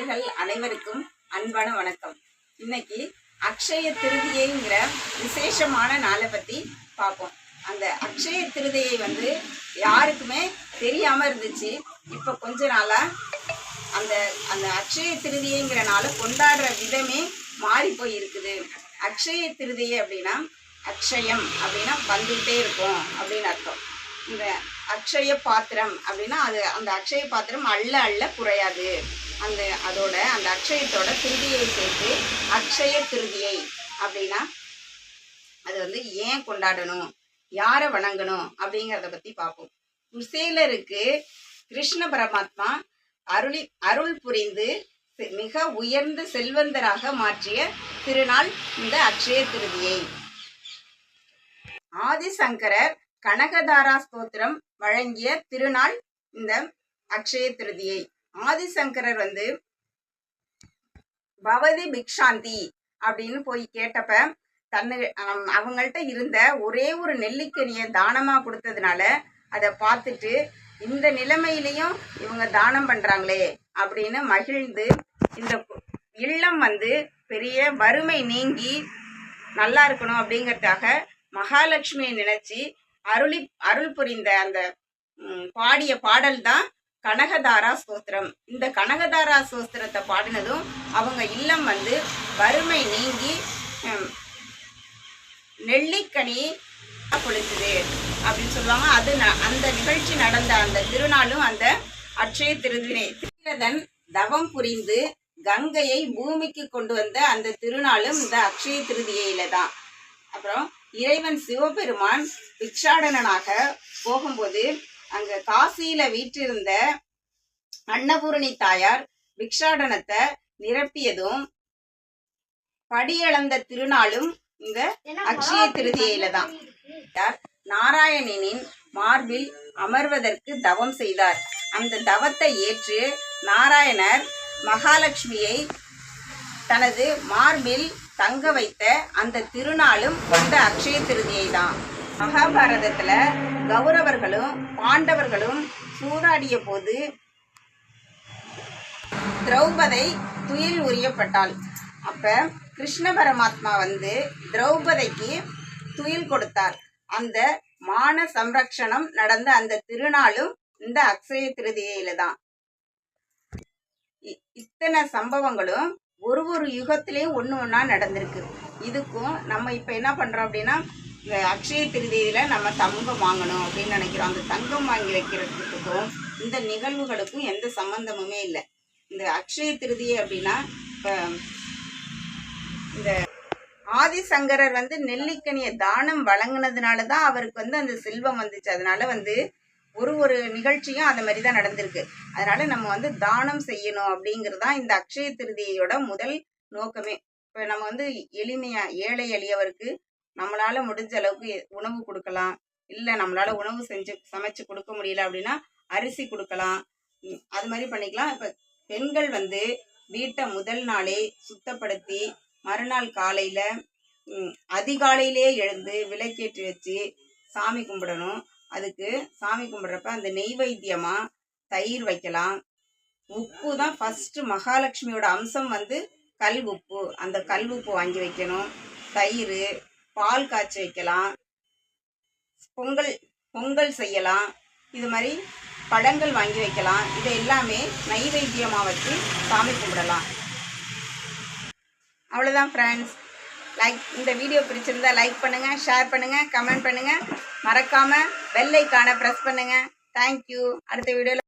நேயர்கள் அனைவருக்கும் அன்பான வணக்கம். இன்னைக்கு அக்ஷய திருதியைங்கிற விசேஷமான நாளை பத்தி பார்ப்போம். அந்த அக்ஷய திருதியை வந்து யாருக்குமே தெரியாம இருந்துச்சு. இப்ப கொஞ்ச நாளா அந்த அந்த அக்ஷய திருதியைங்கிற நாளை கொண்டாடுற விதமே மாறி போய் இருக்குது அக்ஷய திருதியை அப்படின்னா அக்ஷயம் அப்படின்னா வந்துட்டே இருக்கும் அப்படின்னு அர்த்தம். இந்த அக்ஷய பாத்திரம் அப்படின்னா அது அந்த அக்ஷய பாத்திரம் அள்ள அள்ள குறையாது. அந்த அதோட அந்த அக்ஷயத்தோட திருதியை சேர்த்து அக்ஷய திருதியை அப்படின்னா அது வந்து ஏன் கொண்டாடணும் யாரை வணங்கணும் அப்படிங்கிறத பத்தி பார்ப்போம். குசேலருக்கு கிருஷ்ண பரமாத்மா அருளி அருள் புரிந்து செ- மிக உயர்ந்த செல்வந்தராக மாற்றிய திருநாள் இந்த அக்ஷய திருதியை. ஆதிசங்கரர் கனகதாரா ஸ்தோத்திரம் வழங்கிய திருநாள் இந்த அக்ஷய திருதியை. ஆதிசங்கரர் வந்து பவதி பிக்ஷாந்தி அப்படின்னு போய் கேட்டப்ப தன்னு அவங்கள்ட்ட இருந்த ஒரே ஒரு நெல்லிக்கனியை தானமா கொடுத்ததுனால அதை பார்த்துட்டு இந்த நிலைமையிலையும் இவங்க தானம் பண்றாங்களே அப்படின்னு மகிழ்ந்து இந்த இல்லம் வந்து பெரிய வறுமை நீங்கி நல்லா இருக்கணும் அப்படிங்கறதுக்காக மகாலட்சுமியை நினைச்சு அருளி அருள் புரிந்த அந்த பாடிய பாடல் தான் கனகதாரா ஸ்தோத்திரம். இந்த கனகதாரா ஸ்தோத்திரத்தை பாடினதும் அவங்க இல்லம் வந்து வறுமை நீங்கி நெல்லிக்கனி பொழிச்சுது அப்படின்னு சொல்லுவாங்க. அது ந- அந்த நிகழ்ச்சி நடந்த அந்த திருநாளும் அந்த அட்சய திருதினை திருதன் தவம் புரிந்து கங்கையை பூமிக்கு கொண்டு வந்த அந்த திருநாளும் இந்த அக்ஷய திருதியில தான். அப்புறம் இறைவன் சிவபெருமான் பிக்ஷாடனனாக போகும்போது அங்க காசியில வீற்றிருந்த அன்னபூரணி தாயார் பிக்ஷாடனத்தை நிரப்பியதும் படியளந்த திருநாளும் இந்த அக்ஷய திருதியில தான். நாராயணனின் மார்பில் அமர்வதற்கு தவம் செய்தார். அந்த தவத்தை ஏற்று நாராயணர் மகாலட்சுமியை தனது மார்பில் தங்க வைத்த அந்த திருநாளும் இந்த அக்ஷய திருதியை தான் மகாபாரதத்துல கௌரவர்களும் பாண்டவர்களும் சூதாடிய போது திரௌபதை துயில் உரியப்பட்டாள். அப்ப கிருஷ்ண பரமாத்மா வந்து திரௌபதைக்கு துயில் கொடுத்தார். அந்த மான சம்ரக்ஷணம் நடந்த அந்த திருநாளும் இந்த அக்ஷய திருதியில தான். இ- இத்தனை சம்பவங்களும் ஒரு ஒரு யுகத்திலையும் ஒன்று ஒன்றா நடந்திருக்கு. இதுக்கும் நம்ம இப்போ என்ன பண்ணுறோம் அப்படின்னா இந்த அக்ஷய திருதியில் நம்ம தங்கம் வாங்கணும் அப்படின்னு நினைக்கிறோம். அந்த தங்கம் வாங்கி வைக்கிறதுக்கும் இந்த நிகழ்வுகளுக்கும் எந்த சம்பந்தமுமே இல்லை. இந்த அக்ஷய திருதி அப்படின்னா இப்போ இந்த ஆதிசங்கரர் வந்து நெல்லிக்கனியை தானம் வழங்கினதுனால தான் அவருக்கு வந்து அந்த செல்வம் வந்துச்சு. அதனால வந்து ஒரு ஒரு நிகழ்ச்சியும் அந்த மாதிரி தான் நடந்திருக்கு. அதனால நம்ம வந்து தானம் செய்யணும் அப்படிங்கிறது தான் இந்த அக்ஷய திருதியோட முதல் நோக்கமே. இப்போ நம்ம வந்து எளிமையா ஏழை எளியவருக்கு நம்மளால முடிஞ்ச அளவுக்கு உணவு கொடுக்கலாம். இல்லை நம்மளால உணவு செஞ்சு சமைச்சு கொடுக்க முடியல அப்படின்னா அரிசி கொடுக்கலாம். அது மாதிரி பண்ணிக்கலாம். இப்போ பெண்கள் வந்து வீட்டை முதல் நாளே சுத்தப்படுத்தி மறுநாள் காலையில் அதிகாலையிலேயே அதிகாலையிலே எழுந்து விளக்கேற்றி வச்சு சாமி கும்பிடணும். அதுக்கு சாமி கும்பிட்றப்ப அந்த நெய்வேத்தியமா தயிர் வைக்கலாம். உப்பு தான் ஃபஸ்ட்டு மகாலட்சுமியோட அம்சம் வந்து கல் உப்பு அந்த கல் உப்பு வாங்கி வைக்கணும். தயிர் பால் காய்ச்சி வைக்கலாம் பொங்கல் பொங்கல் செய்யலாம் இது மாதிரி படங்கள் வாங்கி வைக்கலாம். இது எல்லாமே நைவேத்தியமாக வச்சு சாமி கும்பிடலாம். அவ்வளோதான் ஃப்ரெண்ட்ஸ் லைக் இந்த வீடியோ பிடிச்சிருந்தா லைக் பண்ணுங்கள் ஷேர் பண்ணுங்கள் கமெண்ட் பண்ணுங்கள் மறக்காமல் பெல் ஐக்கானை ப்ரெஸ் பண்ணுங்கள் தேங்க்யூ அடுத்த வீடியோவில்